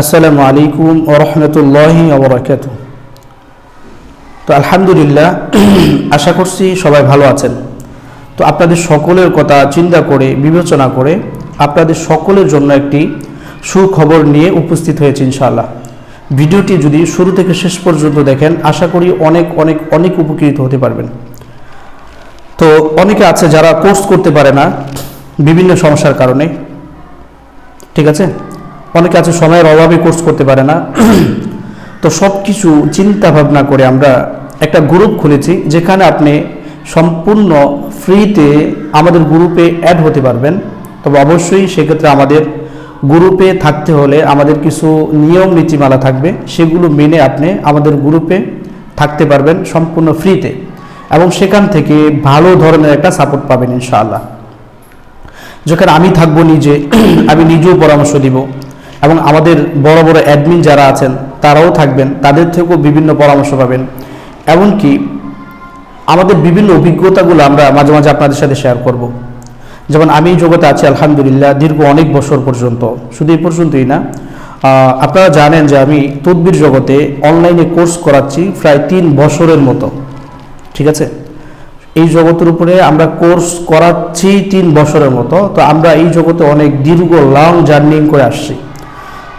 আসসালামু আলাইকুম ওরহমতুল্লাহি ওবরাকাত তো আলহামদুলিল্লাহ, আশা করছি সবাই ভালো আছেন। তো আপনাদের সকলের কথা চিন্তা করে, বিবেচনা করে আপনাদের সকলের জন্য একটি সুখবর নিয়ে উপস্থিত হয়েছে ইনশাআল্লাহ। ভিডিওটি যদি শুরু থেকে শেষ পর্যন্ত দেখেন, আশা করি অনেক অনেক অনেক উপকৃত হতে পারবেন। তো অনেকে আছে যারা কোর্স করতে পারে না বিভিন্ন সমস্যার কারণে। ঠিক আছে? অনেকে আছে সময়ের অভাবে কোর্স করতে পারে না। তো সব কিছু চিন্তা ভাবনা করে আমরা একটা গ্রুপ খুলেছি, যেখানে আপনি সম্পূর্ণ ফ্রিতে আমাদের গ্রুপে অ্যাড হতে পারবেন। তবে অবশ্যই সেক্ষেত্রে আমাদের গ্রুপে থাকতে হলে আমাদের কিছু নিয়ম, নীতিমালা থাকবে। সেগুলো মেনে আপনি আমাদের গ্রুপে থাকতে পারবেন সম্পূর্ণ ফ্রিতে এবং সেখান থেকে ভালো ধরনের একটা সাপোর্ট পাবেন ইনশাআল্লাহ। যেখানে আমি থাকব নিজে, আমি নিজেও পরামর্শ দিব। এবং আমাদের বড় বড় অ্যাডমিন যারা আছেন, তারাও থাকবেন, তাদের থেকেও বিভিন্ন পরামর্শ পাবেন। এমনকি আমাদের বিভিন্ন অভিজ্ঞতাগুলো আমরা মাঝে মাঝে আপনাদের সাথে শেয়ার করব। যেমন আমি এই জগতে আছি, আলহামদুলিল্লাহ, দীর্ঘ অনেক বছর পর্যন্ত। শুধু এই পর্যন্তই না আপনারা জানেন যে আমি তদবির জগতে অনলাইনে কোর্স করাচ্ছি প্রায় তিন বছরের মতো। ঠিক আছে? এই জগতের উপরে আমরা কোর্স করাচ্ছি তিন বছরের মতো। তো আমরা এই জগতে অনেক দীর্ঘ লং জার্নি করে আসছি।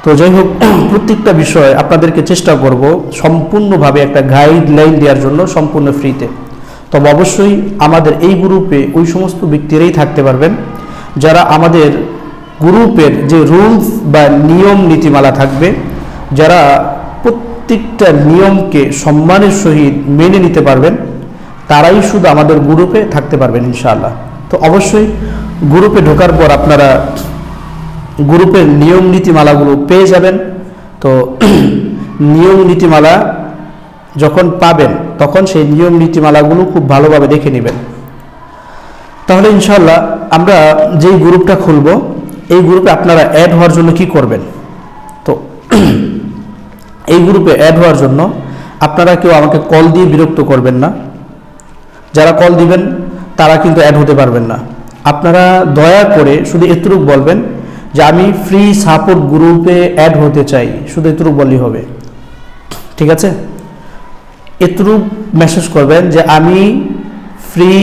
তো যাই হোক, প্রত্যেকটা বিষয় আপনাদেরকে চেষ্টা করব সম্পূর্ণভাবে একটা গাইডলাইন দেওয়ার জন্য, সম্পূর্ণ ফ্রিতে তবে অবশ্যই আমাদের এই গ্রুপে ওই সমস্ত ব্যক্তিরাই থাকতে পারবেন, যারা আমাদের গ্রুপের যে রুলস বা নিয়ম নীতিমালা থাকবে, যারা প্রত্যেকটা নিয়মকে সম্মানের সহিত মেনে নিতে পারবেন, তারাই শুধু আমাদের গ্রুপে থাকতে পারবেন ইনশাআল্লাহ। তো অবশ্যই গ্রুপে ঢোকার পর আপনারা গ্রুপের নিয়ম নীতিমালাগুলো পেয়ে যাবেন। তো নিয়ম নীতিমালা যখন পাবেন, তখন সেই নিয়ম নীতিমালাগুলো খুব ভালোভাবে দেখে নেবেন। তাহলে ইনশাল্লাহ আমরা যেই গ্রুপটা খুলব, এই গ্রুপে আপনারা অ্যাড হওয়ার জন্য কি করবেন? তো এই গ্রুপে অ্যাড হওয়ার জন্য আপনারা কেউ আমাকে কল দিয়ে বিরক্ত করবেন না। যারা কল দিবেন, তারা কিন্তু অ্যাড হতে পারবেন না। আপনারা দয়া করে শুধু এতটুকু বলবেন যে আমি ফ্রি সাপোর্ট গ্রুপে অ্যাড হতে চাই, শুধু এতটুকু বললেই হবে। ঠিক আছে? এতটুকু মেসেজ করবেন যে আমি ফ্রি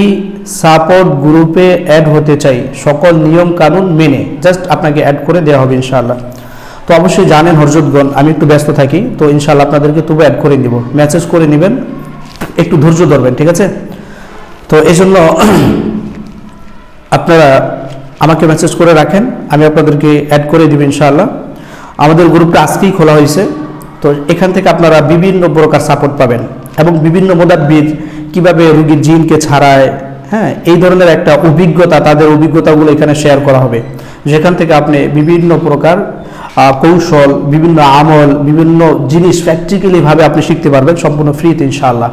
সাপোর্ট গ্রুপে অ্যাড হতে চাই, সকল নিয়ম কানুন মেনে। জাস্ট আপনাকে অ্যাড করে দেওয়া হবে ইনশাআল্লাহ। তো অবশ্যই জানেন হরজতগণ, আমি একটু ব্যস্ত থাকি, তো ইনশাআল্লাহ আপনাদেরকে তবু অ্যাড করে দিব মেসেজ করে নেবেন, একটু ধৈর্য ধরবেন, ঠিক আছে? তো এই জন্য আপনারা আমাকে মেসেজ করে রাখেন, আমি আপনাদেরকে অ্যাড করে দিব ইনশাআল্লাহ। আমাদের গ্রুপটা আজকেই খোলা হয়েছে। তো এখান থেকে আপনারা বিভিন্ন প্রকার সাপোর্ট পাবেন এবং বিভিন্ন মোদাব্বির কীভাবে রুগীর জিনকে ছাড়ায় হ্যাঁ এই ধরনের একটা অভিজ্ঞতা, তাদের অভিজ্ঞতাগুলো এখানে শেয়ার করা হবে। যেখান থেকে আপনি বিভিন্ন প্রকার কৌশল, বিভিন্ন আমল, বিভিন্ন জিনিস প্র্যাকটিক্যালিভাবে আপনি শিখতে পারবেন, সম্পূর্ণ ফ্রিতে ইনশাআল্লাহ।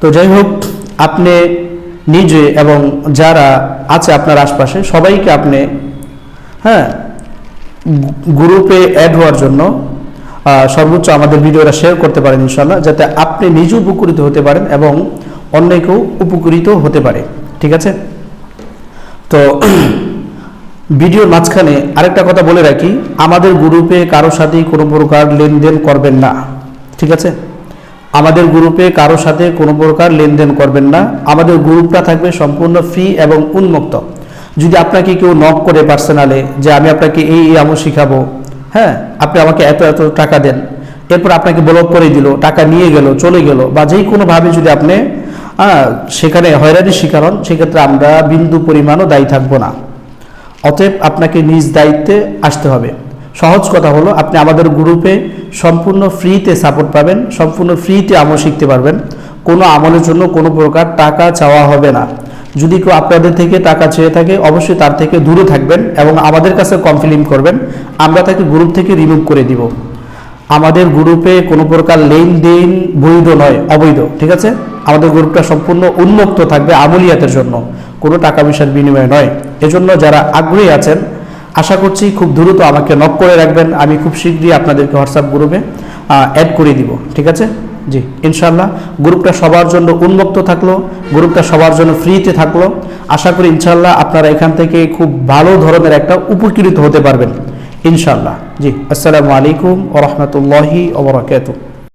তো যাই হোক, আপনি নিজে এবং যারা আছে আপনার আশপাশে, সবাইকে আপনি হ্যাঁ গ্রুপে অ্যাড হওয়ার জন্য সর্বোচ্চ আমাদের ভিডিওটা শেয়ার করতে পারেন ইনশাল্লাহ যাতে আপনি নিজে উপকৃত হতে পারেন এবং অন্যকেও উপকৃত হতে পারে, ঠিক আছে? তো, ভিডিওর মাঝখানে আরেকটা কথা বলে রাখি, আমাদের গ্রুপে কারও সাথেই কোনো প্রকার লেনদেন করবেন না, ঠিক আছে? আমাদের গ্রুপে কারও সাথে কোনো প্রকার লেনদেন করবেন না। আমাদের গ্রুপটা থাকবে সম্পূর্ণ ফ্রি এবং উন্মুক্ত। যদি আপনাকে কেউ নক করে পার্সোনালে যে, আমি আপনাকে এই এই আমল শিখাবো। হ্যাঁ আপনি আমাকে এত এত টাকা দেন। এরপর আপনাকে ব্লক করে দিল, টাকা নিয়ে গেল, চলে গেল বা যেই কোনোভাবে যদি আপনি সেখানে হয়রানির শিকার হন, সেক্ষেত্রে আমরা বিন্দু পরিমাণও দায়ী থাকব না। অতএব আপনাকে নিজ দায়িত্বে আসতে হবে। সহজ কথা হলো, আপনি আমাদের গ্রুপে সম্পূর্ণ ফ্রিতে সাপোর্ট পাবেন, সম্পূর্ণ ফ্রিতে আমল শিখতে পারবেন। কোনো আমলের জন্য কোনো প্রকার টাকা চাওয়া হবে না। যদি কেউ আপনাদের থেকে টাকা চেয়ে থাকে, অবশ্যই তার থেকে দূরে থাকবেন এবং আমাদের কাছে কমপ্লেন করবেন। আমরা তাকে গ্রুপ থেকে রিমুভ করে দিব। আমাদের গ্রুপে কোনো প্রকার লেনদেন বৈধ নয়, অবৈধ, ঠিক আছে? আমাদের গ্রুপটা সম্পূর্ণ উন্মুক্ত থাকবে আমলিয়াতের জন্য। কোনো টাকা পয়সার বিনিময়ে নয়। এজন্য যারা আগ্রহী আছেন আশা করছি খুব দ্রুত আমাকে নক করে রাখবেন। আমি খুব শীঘ্রই আপনাদেরকে হোয়াটসঅ্যাপ গ্রুপে অ্যাড করে দিব। ঠিক আছে? জি ইনশাল্লাহ গ্রুপটা সবার জন্য উন্মুক্ত থাকল, গ্রুপটা সবার জন্য ফ্রিতে থাকল। আশা করি ইনশাল্লাহ আপনারা এখান থেকে খুব ভালো ধরনের একটা উপকৃত হতে পারবেন। ইনশাল্লাহ জি, আসসালামু আলাইকুম ওরহমতুল্লাহি ওবরাকাতুহ